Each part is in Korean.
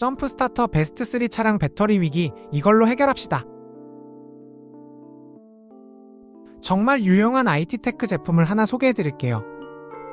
점프 스타터 베스트 3 차량 배터리 위기 이걸로 해결합시다. 정말 유용한 IT 테크 제품을 하나 소개해 드릴게요.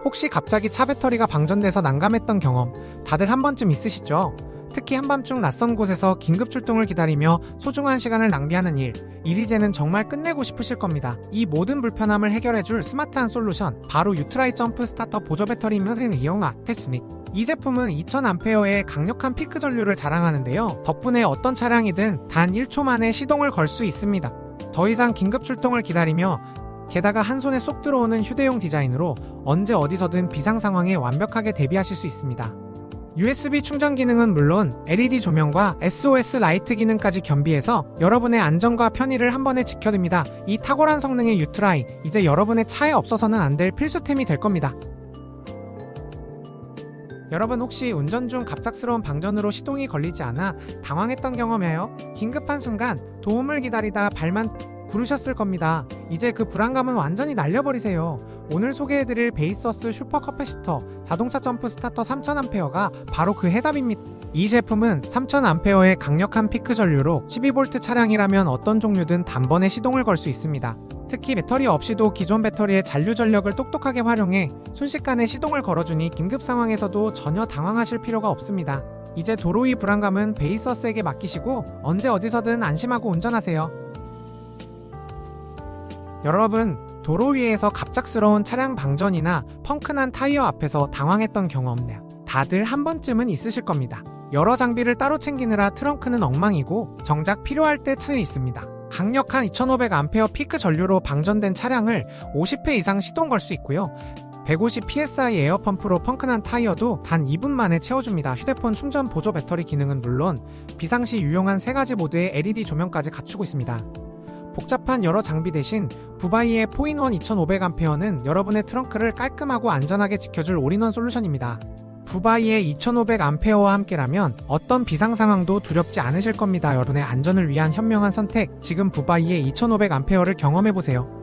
혹시 갑자기 차 배터리가 방전돼서 난감했던 경험 다들 한 번쯤 있으시죠? 특히 한밤중 낯선 곳에서 긴급 출동을 기다리며 소중한 시간을 낭비하는 일, 일 이제는 정말 끝내고 싶으실 겁니다. 이 모든 불편함을 해결해줄 스마트한 솔루션, 바로 유트라이 점프 스타터 보조 배터리 면을 이용한 테스닛. 이 제품은 2000A의 강력한 피크 전류를 자랑하는데요. 덕분에 어떤 차량이든 단 1초 만에 시동을 걸 수 있습니다. 더 이상 긴급 출동을 기다리며 게다가 한 손에 쏙 들어오는 휴대용 디자인으로 언제 어디서든 비상 상황에 완벽하게 대비하실 수 있습니다. USB 충전 기능은 물론 LED 조명과 SOS 라이트 기능까지 겸비해서 여러분의 안전과 편의를 한 번에 지켜듭니다. 이 탁월한 성능의 유트라이 이제 여러분의 차에 없어서는 안 될 필수템이 될 겁니다. 여러분 혹시 운전 중 갑작스러운 방전으로 시동이 걸리지 않아 당황했던 경험이에요? 긴급한 순간 도움을 기다리다 발만 구르셨을 겁니다. 이제 그 불안감은 완전히 날려버리세요. 오늘 소개해드릴 베이서스 슈퍼 커패시터 자동차 점프 스타터 3000A가 바로 그 해답입니다. 이 제품은 3000A의 강력한 피크 전류로 12V 차량이라면 어떤 종류든 단번에 시동을 걸 수 있습니다. 특히 배터리 없이도 기존 배터리의 잔류 전력을 똑똑하게 활용해 순식간에 시동을 걸어주니 긴급 상황에서도 전혀 당황하실 필요가 없습니다. 이제 도로 위 불안감은 베이서스에게 맡기시고 언제 어디서든 안심하고 운전하세요. 여러분, 도로 위에서 갑작스러운 차량 방전이나 펑크난 타이어 앞에서 당황했던 경험 없나요? 다들 한 번쯤은 있으실 겁니다. 여러 장비를 따로 챙기느라 트렁크는 엉망이고 정작 필요할 때 차에 있습니다. 강력한 2500A 피크 전류로 방전된 차량을 50회 이상 시동 걸 수 있고요. 150 psi 에어펌프로 펑크난 타이어도 단 2분 만에 채워줍니다. 휴대폰 충전 보조 배터리 기능은 물론 비상시 유용한 세 가지 모드의 LED 조명까지 갖추고 있습니다. 복잡한 여러 장비 대신 부바이의 포인원 2500A는 여러분의 트렁크를 깔끔하고 안전하게 지켜줄 올인원 솔루션입니다. 부바이의 2500A와 함께라면 어떤 비상 상황도 두렵지 않으실 겁니다. 여러분의 안전을 위한 현명한 선택. 지금 부바이의 2500A를 경험해 보세요.